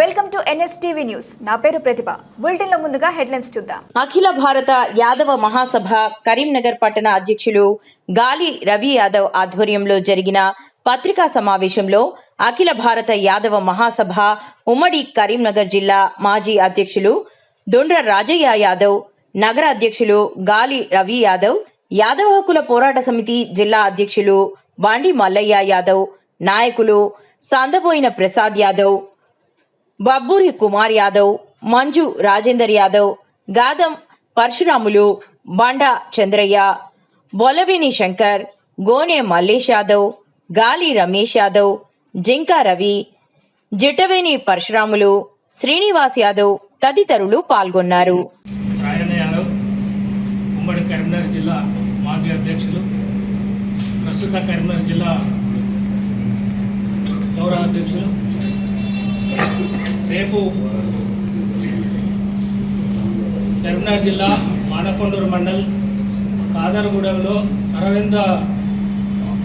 Welcome to NSTV news. నా పేరు ప్రతిభ. బులెటిన్లో ముందుగా హెడ్లైన్స్ చూద్దాం. అఖిల భారత యాదవ మహాసభ కరీంనగర్ పట్టణ అధ్యక్షులు గాలి రవి యాదవ్ ఆధ్వర్యంలో జరిగిన పత్రికా సమావేశంలో అఖిల భారత యాదవ మహాసభ ఉమ్మడి కరీంనగర్ జిల్లా మాజీ అధ్యక్షులు దొండ్ర రాజయ్య యాదవ్ నగర అధ్యక్షులు గాలి రవి యాదవ్ యాదవ హక్కుల పోరాట సమితి జిల్లా అధ్యక్షులు బాండి మల్లయ్య యాదవ్ నాయకులు సందబోయిన ప్రసాద్ యాదవ్ బబ్బూరి కుమార్ యాదవ్ మంజు రాజేందర్ యాదవ్ గాదం పరశురాములు బండా చంద్రయ్య బొలవేని శంకర్ గోనె మల్లేష్ యాదవ్ గాలి రమేష్ యాదవ్ జింకా రవి జిటవేని పరశురాములు శ్రీనివాస్ యాదవ్ తదితరులు పాల్గొన్నారు. ఉమ్మడి కరీంనగర్ జిల్లా మాజీ అధ్యక్షులు ప్రస్తుత కరీంనగర్ జిల్లా గౌరవ అధ్యక్షులు రేపు కరీంనగర్ జిల్లా మానకొండూరు మండల్ కాదరగూడెంలో అరవింద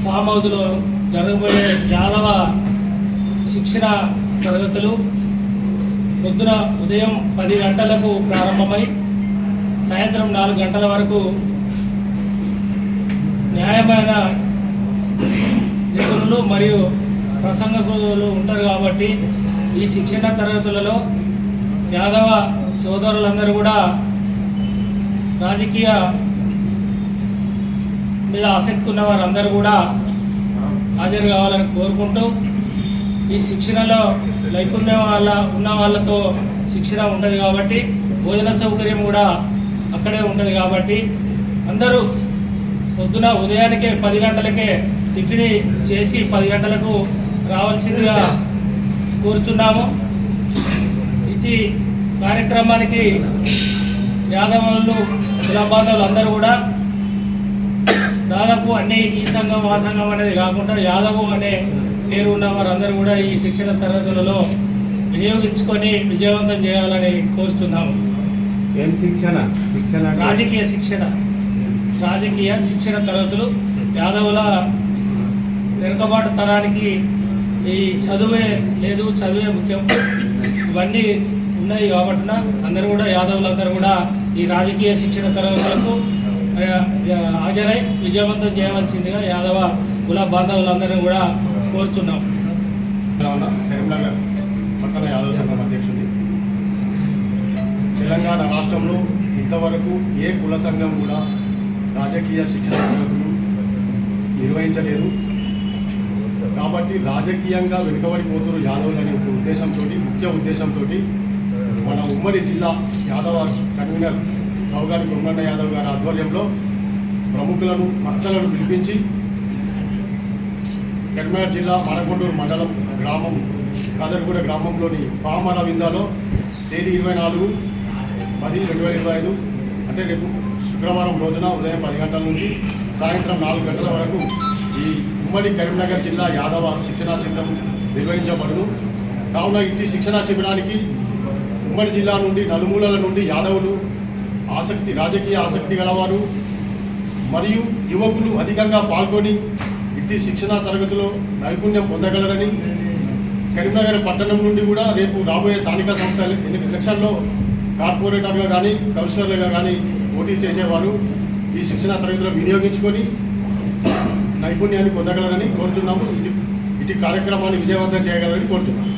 ఫామ్ హౌస్లో జరగబోయే యాదవ శిక్షణ తరగతులు పొద్దున ఉదయం పది గంటలకు ప్రారంభమై సాయంత్రం నాలుగు గంటల వరకు న్యాయమైన నిపుణులు మరియు ప్రసంగకులు ఉంటారు కాబట్టి ఈ శిక్షణ తరగతులలో యాదవ సోదరులందరూ కూడా రాజకీయ మీద ఆసక్తి ఉన్న వారందరూ కూడా హాజరు కావాలని కోరుకుంటూ ఈ శిక్షణలో నైపుణ్యం వాళ్ళ ఉన్న వాళ్ళతో శిక్షణ ఉంటుంది కాబట్టి భోజన సౌకర్యం కూడా అక్కడే ఉంటుంది కాబట్టి అందరూ పొద్దున ఉదయానికే పది గంటలకే టిఫిన్ చేసి పది గంటలకు రావాల్సిందిగా కోరుచున్నాము. ఇది కార్యక్రమానికి యాదవులు కులబాంధవులు అందరూ కూడా దాదాపు అన్ని ఈ సంఘం ఆ సంఘం అనేది కాకుండా యాదవు అనే పేరు ఉన్న వారందరూ కూడా ఈ శిక్షణ తరగతులలో వినియోగించుకొని విజయవంతం చేయాలని కోరుచున్నాము. ఏం శిక్షణ? శిక్షణ రాజకీయ శిక్షణ. రాజకీయ శిక్షణ తరగతులు యాదవుల వెనుకబాటు తరానికి ఈ చదువే లేదు చదువే ముఖ్యం. ఇవన్నీ ఉన్నాయి కాబట్టి అందరూ కూడా యాదవులందరూ కూడా ఈ రాజకీయ శిక్షణ తరగతులకు హాజరై విజయవంతం చేయవలసిందిగా యాదవ కుల బాంధవులందరూ కూడా కోరుచున్నాం. తెలంగాణ కరీంనగర్ పట్టణ యాదవ సంఘం అధ్యక్షుడి తెలంగాణ రాష్ట్రంలో ఇంతవరకు ఏ కుల సంఘం కూడా రాజకీయ శిక్షణ తరగతులు నిర్వహించలేదు. కాబట్టి రాజకీయంగా వెనుకబడిపోతున్నారు యాదవులు అనే ఉద్దేశంతో ముఖ్య ఉద్దేశంతో మన ఉమ్మడి జిల్లా యాదవ కన్వీనర్ చౌగారి కొమ్మన్న యాదవ్ గారి ఆధ్వర్యంలో ప్రముఖులను భక్తులను పిలిపించి కరీంనగర్ జిల్లా మడకొండూరు మండలం గ్రామం కాదర్గూడ గ్రామంలోని పామ రవిందాలో తేదీ ఇరవై నాలుగు పది రెండు వేల ఇరవై ఐదు అంటే రేపు శుక్రవారం రోజున ఉదయం పది గంటల నుంచి సాయంత్రం నాలుగు గంటల వరకు ఈ ఉమ్మడి కరీంనగర్ జిల్లా యాదవ శిక్షణా శిబిరం నిర్వహించబడును. కావున ఇంటి శిక్షణా శిబిరానికి ఉమ్మడి జిల్లా నుండి నలుమూలల నుండి యాదవులు ఆసక్తి రాజకీయ ఆసక్తి గలవారు మరియు యువకులు అధికంగా పాల్గొని ఇంటి శిక్షణా తరగతిలో నైపుణ్యం పొందగలరని కరీంనగర్ పట్టణం నుండి కూడా రేపు రాబోయే స్థానిక సంస్థ ఎలక్షన్లో కార్పొరేటర్గా కానీ కౌన్సిలర్లుగా కానీ పోటీ చేసేవారు. ఈ శిక్షణా తరగతిలో వినియోగించుకొని నైపుణ్యాన్ని పొందగలరని కోరుతున్నాము ఇటు ఇటు కార్యక్రమాన్ని విజయవంతం చేయగలరని కోరుతున్నాము